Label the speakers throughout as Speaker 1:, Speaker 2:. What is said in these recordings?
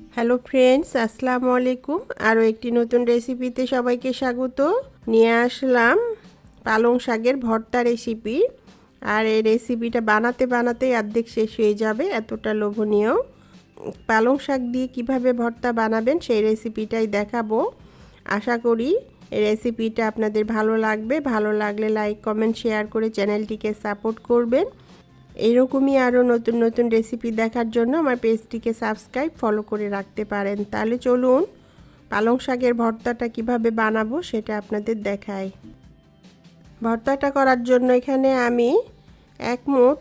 Speaker 1: Hello friends আসসালামু আলাইকুম আরও একটি নতুন রেসিপিতে সবাইকে স্বাগত। নিয়ে আসলাম পালং শাকের ভর্তা রেসিপি আর এই রেসিপিটা বানাতে বানাতেই অর্ধেক শেষ হয়ে যাবে, এতটা লোভনীয়। পালং শাক দিয়ে কীভাবে ভর্তা বানাবেন সেই রেসিপিটাই দেখাবো। আশা করি এই রেসিপিটা আপনাদের ভালো লাগবে। ভালো লাগলে লাইক কমেন্ট শেয়ার করে চ্যানেলটিকে সাপোর্ট করবেন। এরকমই আরও নতুন নতুন রেসিপি দেখার জন্য আমার পেজটিকে সাবস্ক্রাইব ফলো করে রাখতে পারেন। তাহলে চলুন, পালং শাকের ভর্তাটা কীভাবে বানাবো সেটা আপনাদের দেখাই। ভর্তাটা করার জন্য এখানে আমি এক মুঠ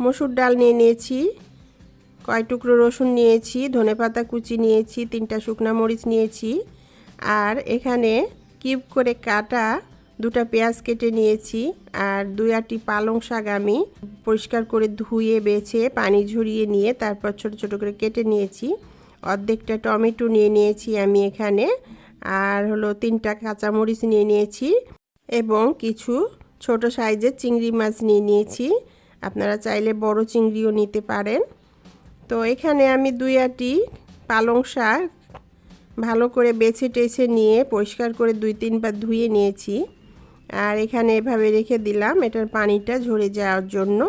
Speaker 1: মসুর ডাল নিয়ে নিয়েছি কয় টুকরো রসুন নিয়েছি, ধনেপাতা কুচি নিয়েছি, তিনটা শুকনো মরিচ নিয়েছি, আর এখানে কিউব করে কাটা দুটা পেঁয়াজ কেটে নিয়েছি আর দুই আটটি পালং শাক আমি পরিষ্কার করে ধুয়ে, বেছে, পানি ঝরিয়ে নিয়ে তারপর ছোট ছোট করে কেটে নিয়েছি। অর্ধেকটা টমেটো নিয়ে নিয়েছি আমি এখানে আর হলো তিনটা কাঁচামরিচ নিয়ে নিয়েছি এবং কিছু ছোট সাইজের চিংড়ি মাছ নিয়ে নিয়েছি। আপনারা চাইলে বড় চিংড়িও নিতে পারেন। তো এখানে আমি দুই আটি পালং শাক ভালো করে বেছে টেছে নিয়ে পরিষ্কার করে দুই, তিনবার ধুয়ে নিয়েছি। আর এখানে এভাবে রেখে দিলাম এটার পানিটা ঝরে যাওয়ার জন্য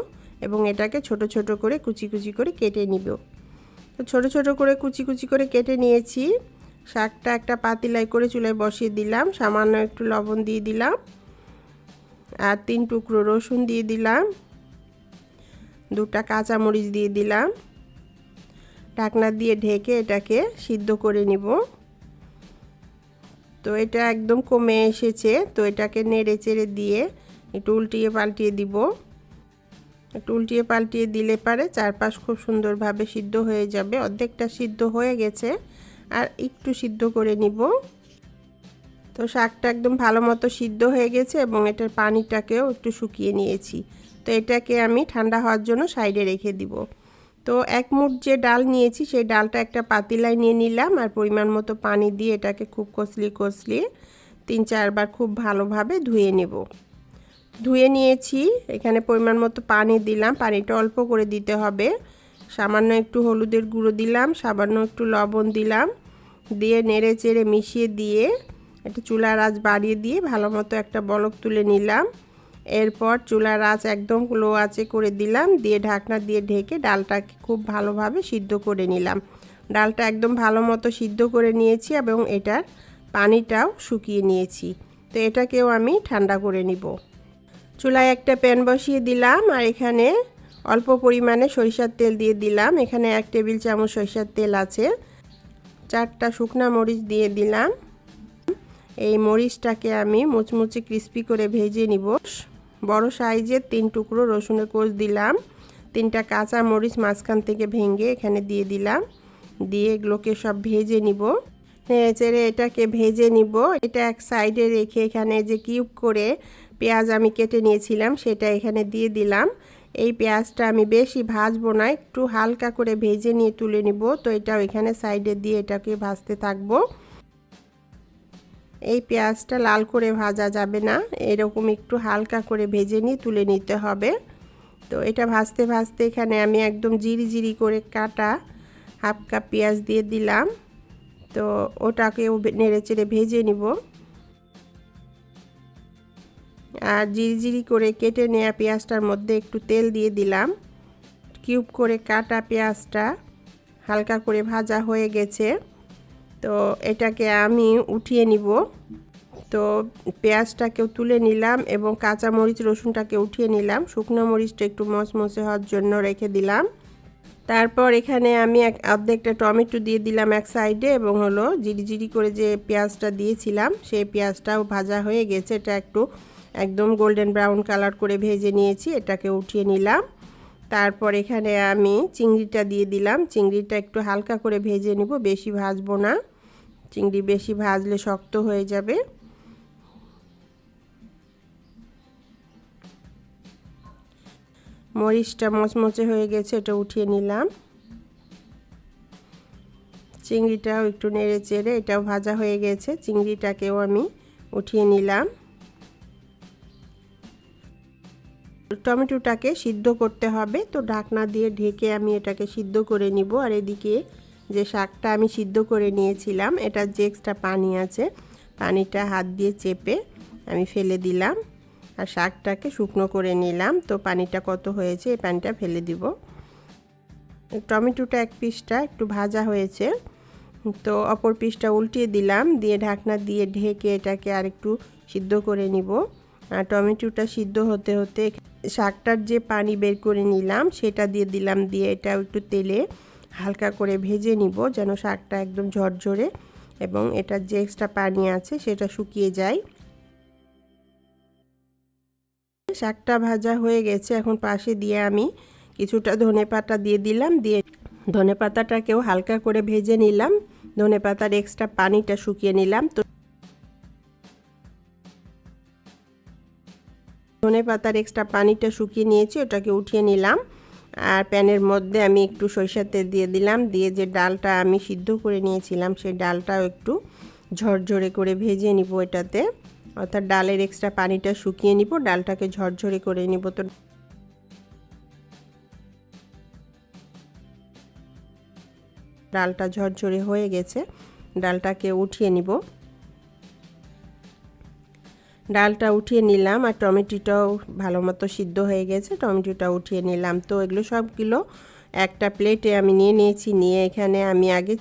Speaker 1: এবং এটাকে ছোট ছোট করে কুচি কুচি করে কেটে নিব। তো ছোটো ছোটো করে কুচি কুচি করে কেটে নিয়েছি। শাকটা একটা পাতিলাই করে চুলায় বসিয়ে দিলাম। সামান্য একটু লবণ দিয়ে দিলাম। আর তিন টুকরো রসুন দিয়ে দিলাম। দুটা কাঁচামরিচ দিয়ে দিলাম। ঢাকনা দিয়ে ঢেকে এটাকে সিদ্ধ করে নিব। তো এটা একদম কমে এসেছে, তো এটাকে নেড়ে চেড়ে দিয়ে একটু উল্টিয়ে পাল্টিয়ে দিব। একটু উল্টিয়ে পাল্টিয়ে দিলে পারে চারপাশ খুব সুন্দরভাবে সিদ্ধ হয়ে যাবে, অর্ধেকটা সিদ্ধ হয়ে গেছে, আর একটু সিদ্ধ করে নিব। তো শাকটা একদম ভালো মতো সিদ্ধ হয়ে গেছে এবং এটার পানিটাকেও একটু শুকিয়ে নিয়েছি। তো এটাকে আমি ঠান্ডা হওয়ার জন্য সাইডে রেখে দিব। তো এক মুঠ যে ডাল নিয়েছি, সেই ডালটা একটা পাতিলায় নিয়ে নিলাম আর পরিমাণ মতো পানি দিয়ে এটাকে খুব কষলি কষলি তিন চারবার খুব ভালোভাবে ধুয়ে নেব। ধুয়ে নিয়েছি, এখানে পরিমাণ মতো পানি দিলাম, পানিটা অল্প করে দিতে হবে। সামান্য একটু হলুদের গুঁড়ো দিলাম, সামান্য একটু লবণ দিলাম, দিয়ে নেড়ে চেড়ে মিশিয়ে দিয়ে একটা চুলার আঁচ বাড়িয়ে দিয়ে ভালো মতো একটা বলক তুলে নিলাম। এরপর চুলার আঁচ একদম লো আঁচে করে দিলাম, দিয়ে ঢাকনা দিয়ে ঢেকে ডালটাকে খুব ভালোভাবে সিদ্ধ করে নিলাম। ডালটা একদম ভালো মতো সিদ্ধ করে নিয়েছি এবং এটার পানিটাও শুকিয়ে নিয়েছি। তো এটাকেও আমি ঠান্ডা করে নিব। চুলায় একটা প্যান বসিয়ে দিলাম আর এখানে অল্প পরিমাণে সরিষার তেল দিয়ে দিলাম। এখানে এক টেবিল চামচ সরিষার তেল আছে। চারটা শুকনা মরিচ দিয়ে দিলাম। এই মরিচটাকে আমি মুচমুচে ক্রিস্পি করে ভেজে নিব। বড় সাইজের তিন টুকরো রসুনের কোষ দিলাম। তিনটা কাঁচা মরিচ মাঝখান থেকে ভেঙে এখানে দিয়ে দিলাম। দিয়ে এগুলোকে সব ভেজে নিব। চেড়ে এটাকে ভেজে নিব। এটা এক সাইডে রেখে এখানে যে কিউব করে পেঁয়াজ আমি কেটে নিয়েছিলাম, সেটা এখানে দিয়ে দিলাম। এই পেঁয়াজটা আমি বেশি ভাজবো না, একটু হালকা করে ভেজে নিয়ে তুলে নিব। তো এটাও এখানে সাইডে দিয়ে এটাকে ভাজতে থাকব। এই পেঁয়াজটা লাল করে ভাজা যাবে না। এরকম একটু হালকা করে ভেজে নিয়ে তুলে নিতে হবে। তো এটা ভাজতে ভাজতে এখানে আমি একদম জিরি জিরি করে কাটা হাফ কাপ পেঁয়াজ দিয়ে দিলাম। তো ওটাকেও নেড়ে চেড়ে ভেজে নিব। আর জিরি জিরি করে কেটে নেওয়া পেঁয়াজটার মধ্যে একটু তেল দিয়ে দিলাম। কিউব করে কাটা পেঁয়াজটা হালকা করে ভাজা হয়ে গেছে। তো এটাকে আমি উঠিয়ে নিব। তো পেঁয়াজটাকেও তুলে নিলাম এবং কাঁচা মরিচ রসুনটাকে উঠিয়ে নিলাম। শুকনো মরিচটা একটু মচমচে হওয়ার জন্য রেখে দিলাম। তারপর এখানে আমি এক অর্ধেকটা টমেটো দিয়ে দিলাম এক সাইডে এবং হলো জিরি জিরি করে যে পেঁয়াজটা দিয়েছিলাম, সেই পেঁয়াজটাও ভাজা হয়ে গেছে। এটা একটু একদম গোল্ডেন ব্রাউন কালার করে ভেজে নিয়েছি, এটাকে উঠিয়ে নিলাম। তারপর এখানে আমি চিংড়িটা দিয়ে দিলাম। চিংড়িটা একটু হালকা করে ভেজে নিব, বেশি ভাজবো না। চিংড়ি বেশি ভাজলে শক্ত হয়ে যাবে। মরিচটা মচমচে হয়ে গেছে, এটা উঠিয়ে নিলাম। চিংড়িটাও একটু নেড়ে চেড়ে এটাও ভাজা হয়ে গেছে, চিংড়িটাকেও আমি উঠিয়ে নিলাম। টমেটোটাকে সিদ্ধ করতে হবে, তো ঢাকনা দিয়ে ঢেকে আমি এটাকে সিদ্ধ করে নিব। আর এদিকে যে শাকটা আমি সিদ্ধ করে নিয়েছিলাম, এটা যে এক্সট্রা পানি আছে, পানিটা হাত দিয়ে চেপে আমি ফেলে দিলাম আর শাকটাকে শুকনো করে নিলাম। তো পানিটা কত হয়েছে, এই পানিটা ফেলে দিব। টমেটোটা এক পিসটা একটু ভাজা হয়েছে। তো অপর পিসটা উল্টিয়ে দিলাম, দিয়ে ঢাকনা দিয়ে ঢেকে এটাকে আর একটু সিদ্ধ করে নিব। আর টমেটোটা সিদ্ধ হতে হতে শাকটার যে পানি বের করে নিলাম, সেটা দিয়ে দিলাম, দিয়ে এটা একটু তেলে হালকা করে ভেজে নিব যেন শাকটা একদম ঝরঝরে এবং এটার যে এক্সট্রা পানি আছে সেটা শুকিয়ে যায়। শাকটা ভাজা হয়ে গেছে, এখন পাশে দিয়ে আমি কিছুটা ধনে পাতা দিয়ে দিলাম, দিয়ে ধনে পাতাটাকেও হালকা করে ভেজে নিলাম, ধনে পাতার এক্সট্রা পানিটা শুকিয়ে নিলাম। তো ধনে পাতার এক্সট্রা পানিটা শুকিয়ে নিয়েছি, ওটাকে উঠিয়ে নিলাম। আর প্যানের মধ্যে আমি একটু সরিষার তেল দিয়ে দিলাম। দিয়ে যে ডালটা আমি সিদ্ধ করে নিয়েছিলাম, সেই ডালটাও একটু ঝরঝরে করে ভেজে নিব এটাতে। অর্থাৎ ডালের এক্সট্রা পানিটা শুকিয়ে নিব, ডালটাকে ঝরঝরে করে নিব। তো ডালটা ঝরঝরে হয়ে গেছে, ডালটাকে উঠিয়ে নিব। ডালটা উঠিয়ে নিলাম আর টমেটোটাও ভালো মতো সিদ্ধ হয়ে গেছে, টমেটোটা উঠিয়ে নিলাম। তো এগুলো সবগুলো একটা প্লেটে আমি নিয়ে নিয়েছি, নিয়ে এখানে আমি আগে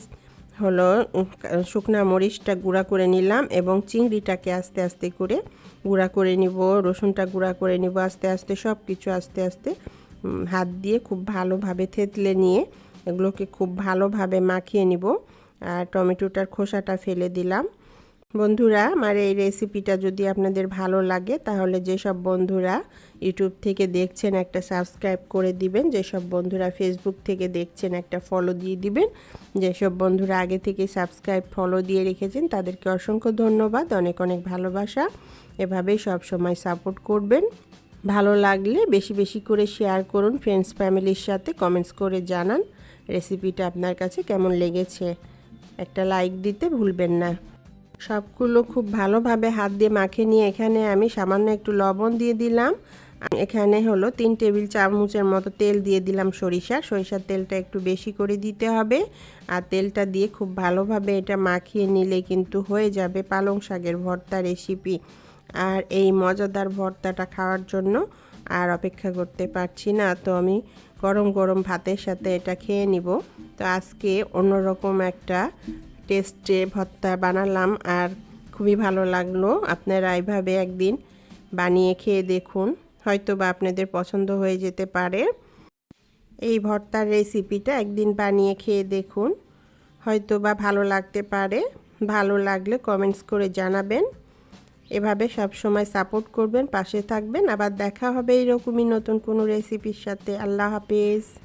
Speaker 1: হলো শুকনা মরিচটা গুঁড়া করে নিলাম এবং চিংড়িটাকে আস্তে আস্তে করে গুঁড়া করে নিব, রসুনটা গুঁড়া করে নিব, আস্তে আস্তে সব কিছু আস্তে আস্তে হাত দিয়ে খুব ভালোভাবে থেতলে নিয়ে এগুলোকে খুব ভালোভাবে মাখিয়ে নিব। আর টমেটোটার খোসাটা ফেলে দিলাম। বন্ধুরা, আমার এই রেসিপিটা যদি আপনাদের ভালো লাগে, তাহলে যেসব বন্ধুরা ইউটিউব থেকে দেখছেন, একটা সাবস্ক্রাইব করে দিবেন। যেসব বন্ধুরা ফেসবুক থেকে দেখছেন, একটা ফলো দিয়ে দিবেন। যেসব বন্ধুরা আগে থেকে সাবস্ক্রাইব ফলো দিয়ে রেখেছেন, তাদেরকে অসংখ্য ধন্যবাদ। অনেক অনেক ভালোবাসা। এভাবেই সব সময় সাপোর্ট করবেন। ভালো লাগলে বেশি বেশি করে শেয়ার করুন ফ্রেন্ডস ফ্যামিলির সাথে কমেন্টস করে জানান। রেসিপিটা আপনার কাছে কেমন লেগেছে? একটা লাইক দিতে ভুলবেন না। সবগুলো খুব ভালোভাবে হাত দিয়ে মাখে নিয়ে এখানে আমি সামান্য একটু লবণ দিয়ে দিলাম। এখানে হলো তিন টেবিল চামচের মতো তেল দিয়ে দিলাম সরিষা। সরিষার তেলটা একটু বেশি করে দিতে হবে। আর তেলটা দিয়ে খুব ভালোভাবে এটা মাখিয়ে নিলে কিন্তু হয়ে যাবে পালং শাকের ভর্তা রেসিপি। আর এই মজাদার ভর্তাটা খাওয়ার জন্য আর অপেক্ষা করতে পারছি না। তো আমি গরম গরম ভাতের সাথে এটা খেয়ে নিব। তো আজকে অন্যরকম একটা টেস্টে ভর্তা বানালাম আর খুবই ভালো লাগল। আপনারা এইভাবে একদিন বানিয়ে খেয়ে দেখুন। হয়তো বা আপনাদের পছন্দ হয়ে যেতে পারে। এই ভর্তার রেসিপিটা একদিন বানিয়ে খেয়ে দেখুন। হয়তো বা ভালো লাগতে পারে। ভালো লাগলে কমেন্টস করে জানাবেন। এভাবে সব সময় সাপোর্ট করবেন, পাশে থাকবেন। আবার দেখা হবে এইরকমই নতুন কোনো রেসিপির সাথে। আল্লাহ হাফিজ।